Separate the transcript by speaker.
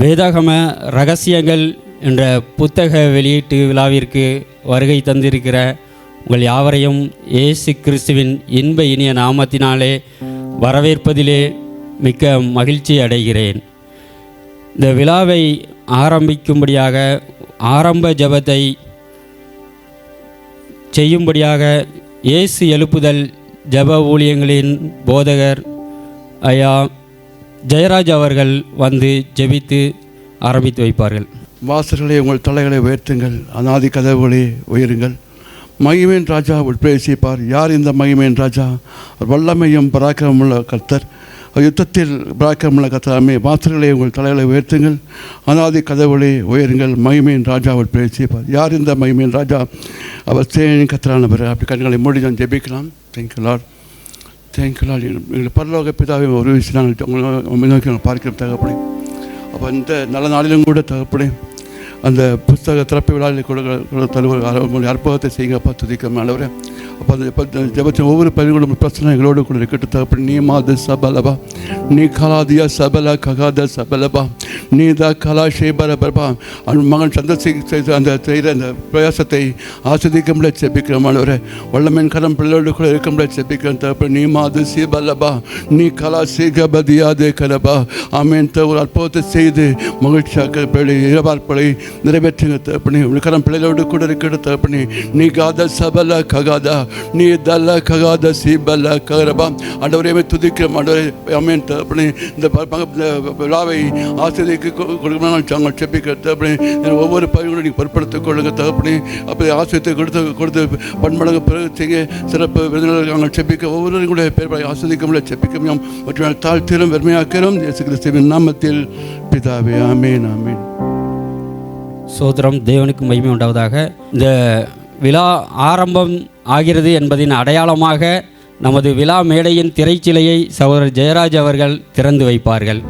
Speaker 1: வேதாகம ரகசியங்கள் என்ற புத்தக வெளியீட்டு விழாவிற்கு வருகை தந்திருக்கிற உங்கள் யாவரையும் இயேசு கிறிஸ்துவின் இன்ப இனிய நாமத்தினாலே வரவேற்பதிலே மிக்க மகிழ்ச்சி அடைகிறேன். இந்த விழாவை ஆரம்பிக்கும்படியாக ஆரம்ப ஜெபத்தை செய்யும்படியாக இயேசு எழுப்புதல் ஜெப ஊழியங்களின் போதகர் ஐயா ஜெயராஜ் அவர்கள் வந்து ஜெபித்து ஆரம்பித்து வைப்பார்கள்.
Speaker 2: வாசல்களை உங்கள் தலைகளை உயர்த்துங்கள் அநாதி கதவுகளே உயருங்கள். மகிமேன் ராஜா உட்பிரவேசிப்பார் யார் இந்த மகிமேன் ராஜா? வல்லமையும் பராக்கிரமுள்ள கர்த்தர். யுத்தத்தில் பராக்கிரமுள்ள கர்த்தராமே வாசல்களை உங்கள் தலைகளை உயர்த்துங்கள் அநாதி கதவுகளே உயருங்கள். மகிமேன் ராஜா உட்பிரவேசிப்பார் யார் இந்த மகிமேன் ராஜா? அவர் சேனின் கத்தரானவர் அப்படி கண்களை மூடி நான் ஜெபிக்கலாம். தேங்க்யூ லார்ட் தேங்க்யூ லார்ட் எங்கள் பரலோக பிதாவை ஒரு விஷயம் நாங்கள் உங்களை நோக்கி நாங்கள் பார்க்கிறோம். தகப்படி அப்போ இந்த நல்ல நாளிலும் கூட தகப்படி அந்த புஸ்தக திறப்பு விழாவில் கொடுக்க தலைவர் அற்புதத்தை செய்யுங்கப்பா துதிக்க நல்லவரே ஜபத்தின் ஒவ்வொரு பதிவுகளும் பிரச்சனை எங்களோடு கூட இருக்கட்டும் தகப்பன். நீ மாத சபலபா. நீ கலாதியா சபல ககாத சபலபா. நீ த கலா ஷேபர பிரபா. அவன் மகன் சந்திரசேகர் செய்த அந்த செய்கிற அந்த பிரயாசத்தை ஆஸ்வதிக்க முடியாது செப்பிக்கிறோம் ஆண்டவரே. வல்லமன் கரம் பிள்ளையோடு கூட இருக்க முடியாது செப்பிக்கிறோம் தகப்பன். நீ மாது சீபலபா. நீ கலா சீகபதியாதே கலபா. ஆமேன். ஒரு அற்புதத்தை செய்து மகிழ்ச்சியாக பிள்ளை இரவார்ப்பலை நிறைவேற்றுங்க தகப்பனி. உங்கள் கரம் பிள்ளைகளோடு கூட இருக்கிற தகப்பனி. நீ காத சபல ககாதா. நீ தல்ல ககாத பல்ல கரபா ஆண்டவரையுமே துதிக்கிறோம். ஆண்டவரே ஆமேன். தகப்பனி இந்த ப- விழாவை ஆசிரியருக்கு கொடுக்கணும் நாங்கள் செப்பிக்கிற தகப்பனி ஒவ்வொரு பகுதியும் நீங்கள் பொருட்படுத்திக் கொள்ளுங்க. தகப்பனி அப்படி ஆசிரியத்தை கொடுத்து கொடுத்து பன்மடங்கு பிறகு செய்ய சிறப்பு விருந்தினர்கள் நாங்கள் செப்பிக்க ஒவ்வொருவரும் கூட பேர் ஆஸ்வதிக்க முடியாது செப்பிக்க முடியும் மற்றும் தாழ்த்திலும் வெறுமையாக்கிறோம் இயேசு கிறிஸ்துவின் நாமத்தில் பிதாவே ஆமேன் ஆமேன்.
Speaker 1: சோதரம் தேவனுக்கு மகிமை உண்டாவதாக. இந்த விழா ஆரம்பம் ஆகிறது என்பதின் அடையாளமாக நமது விழா மேடையின் திரைச்சிலையை சகோதரர் ஜெயராஜ் அவர்கள் திறந்து வைப்பார்கள்.